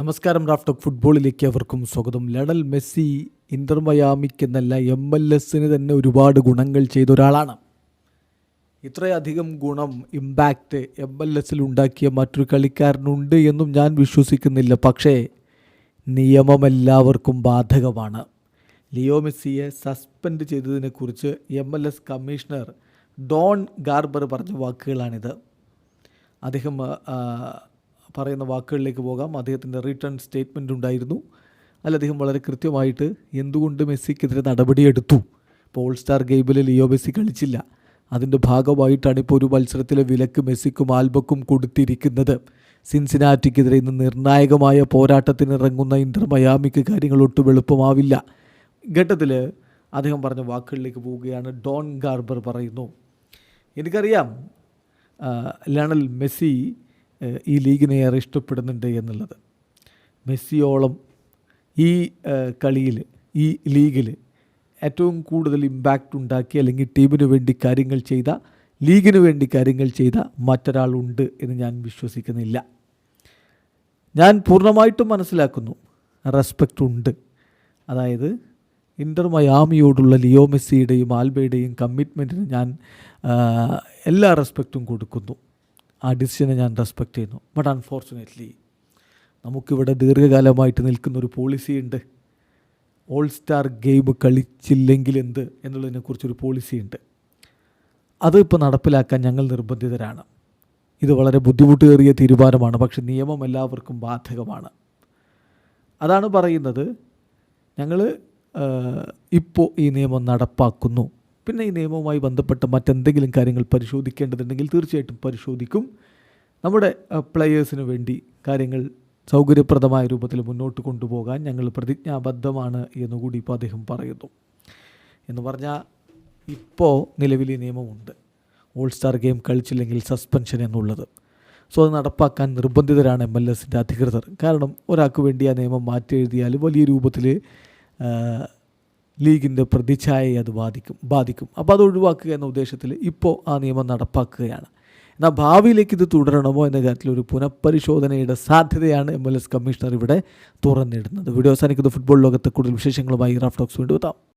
നമസ്കാരം റാഫ്റ്റോക്ക് ഫുട്ബോളിലേക്ക് അവർക്കും സ്വാഗതം. ലണൽ മെസ്സി ഇന്റർ മയാമിക്കെന്നല്ല എം എൽ എസിന് തന്നെ ഒരുപാട് ഗുണങ്ങൾ ചെയ്ത ഒരാളാണ്. ഇത്രയധികം ഗുണം ഇമ്പാക്റ്റ് എം എൽ എസിൽ ഉണ്ടാക്കിയ മറ്റൊരു കളിക്കാരനുണ്ട് എന്നും ഞാൻ വിശ്വസിക്കുന്നില്ല. പക്ഷേ നിയമം എല്ലാവർക്കും ബാധകമാണ്. ലിയോ മെസ്സിയെ suspend ചെയ്തതിനെക്കുറിച്ച് M L S commissioner Don Garber പറഞ്ഞ വാക്കുകളാണിത്. അദ്ദേഹം പറയുന്ന വാക്കുകളിലേക്ക് പോകാം. അദ്ദേഹത്തിന്റെ റിട്ടേൺ സ്റ്റേറ്റ്മെന്റ് ഉണ്ടായിരുന്നു. അല്ല അദ്ദേഹം വളരെ കൃത്യമായിട്ട് എന്തുകൊണ്ട് മെസ്സിക്കെതിരെ നടപടിയെടുത്തു? ഇപ്പോൾ ഓൾ സ്റ്റാർ ഗെയിമിൽ ലിയോ മെസ്സി കളിച്ചില്ല. അതിന്റെ ഭാഗമായിട്ടാണ് ഇപ്പോൾ ഒരു മത്സരത്തിലെ വിലക്ക് മെസ്സിക്കും ആൽബക്കും കൊടുത്തിരിക്കുന്നത്. സിൻസിനാറ്റിക്കെതിരെ ഇന്ന് നിർണായകമായ പോരാട്ടത്തിന് ഇറങ്ങുന്ന ഇന്റർ മയാമിക്ക് കാര്യങ്ങൾ ഒട്ടും എളുപ്പമാവില്ല. ഘട്ടത്തിൽ അദ്ദേഹം പറഞ്ഞ വാക്കുകളിലേക്ക് പോവുകയാണ് ഡോൺ ഗാർബർ പറയുന്നു. എനിക്കറിയാം ലണൽ മെസ്സി ഈ ലീഗിനെ ഏറെ ഇഷ്ടപ്പെടുന്നുണ്ട് എന്നുള്ളത്. മെസ്സിയോളം ഈ കളിയിൽ ഈ ലീഗിൽ ഏറ്റവും കൂടുതൽ ഇമ്പാക്റ്റ് ഉണ്ടാക്കി അല്ലെങ്കിൽ ടീമിന് വേണ്ടി കാര്യങ്ങൾ ചെയ്ത ലീഗിന് വേണ്ടി കാര്യങ്ങൾ ചെയ്ത മറ്റൊരാളുണ്ട് എന്ന് ഞാൻ വിശ്വസിക്കുന്നില്ല. ഞാൻ പൂർണമായിട്ടും മനസ്സിലാക്കുന്നു. റെസ്പെക്റ്റ് ഉണ്ട്. അതായത് ഇന്റർ മയാമിയോടുള്ള ലിയോ മെസ്സിയുടെയും ആൽബയുടെയും കമ്മിറ്റ്മെന്റിന് ഞാൻ എല്ലാ റെസ്പെക്റ്റും കൊടുക്കുന്നു. ആ ഡിസിഷനെ ഞാൻ റെസ്പെക്റ്റ് ചെയ്യുന്നു. ബട്ട് അൺഫോർച്ചുനേറ്റ്ലി നമുക്കിവിടെ ദീർഘകാലമായിട്ട് നിൽക്കുന്ന ഒരു പോളിസി ഉണ്ട് ഓൾ സ്റ്റാർ ഗെയിം കളിച്ചില്ലെങ്കിൽ എന്ത് എന്നുള്ളതിനെക്കുറിച്ചൊരു പോളിസി ഉണ്ട് അത് ഇപ്പോൾ നടപ്പിലാക്കാൻ ഞങ്ങൾ നിർബന്ധിതരാണ്. ഇത് വളരെ ബുദ്ധിമുട്ടേറിയ തീരുമാനമാണ്. പക്ഷെ നിയമം എല്ലാവർക്കും ബാധകമാണ്. അതാണ് പറയുന്നത്. ഞങ്ങൾ ഇപ്പോൾ ഈ നിയമം നടപ്പാക്കുന്നു. പിന്നെ ഈ നിയമവുമായി ബന്ധപ്പെട്ട മറ്റെന്തെങ്കിലും കാര്യങ്ങൾ പരിശോധിക്കേണ്ടതുണ്ടെങ്കിൽ തീർച്ചയായിട്ടും പരിശോധിക്കും. നമ്മുടെ പ്ലെയേഴ്സിന് വേണ്ടി കാര്യങ്ങൾ സൗകര്യപ്രദമായ രൂപത്തിൽ മുന്നോട്ട് കൊണ്ടുപോകാൻ ഞങ്ങൾ പ്രതിജ്ഞാബദ്ധമാണ് എന്നുകൂടി ഇപ്പോൾ അദ്ദേഹം പറയുന്നു. എന്ന് പറഞ്ഞാൽ ഇപ്പോൾ നിലവിൽ ഈ നിയമമുണ്ട്. ഓൾ സ്റ്റാർ ഗെയിം കളിച്ചില്ലെങ്കിൽ സസ്പെൻഷൻ എന്നുള്ളത്. സോ അത് നടപ്പാക്കാൻ നിർബന്ധിതരാണ് എം എൽ എസിന്റെ അധികൃതർ. കാരണം ഒരാൾക്ക് വേണ്ടി ആ നിയമം മാറ്റി എഴുതിയാൽ വലിയ രൂപത്തിൽ ലീഗിന്റെ പ്രതിച്ഛായയെ അത് ബാധിക്കും ബാധിക്കും. അപ്പോൾ അത് ഒഴിവാക്കുക എന്ന ഉദ്ദേശത്തിൽ ഇപ്പോൾ ആ നിയമം നടപ്പാക്കുകയാണ്. എന്നാൽ ഭാവിയിലേക്ക് ഇത് തുടരണമോ എന്ന കാര്യത്തിൽ ഒരു പുനഃപരിശോധനയുടെ സാധ്യതയാണ് എം എൽ എസ് കമ്മീഷണർ ഇവിടെ തുറന്നിടുന്നത്. വീഡിയോ അവസാനിക്കുന്ന. ഫുട്ബോൾ ലോകത്തെ കൂടുതൽ വിശേഷങ്ങളുമായി റാഫ്റ്റോക്സ് വീണ്ടും എത്താം.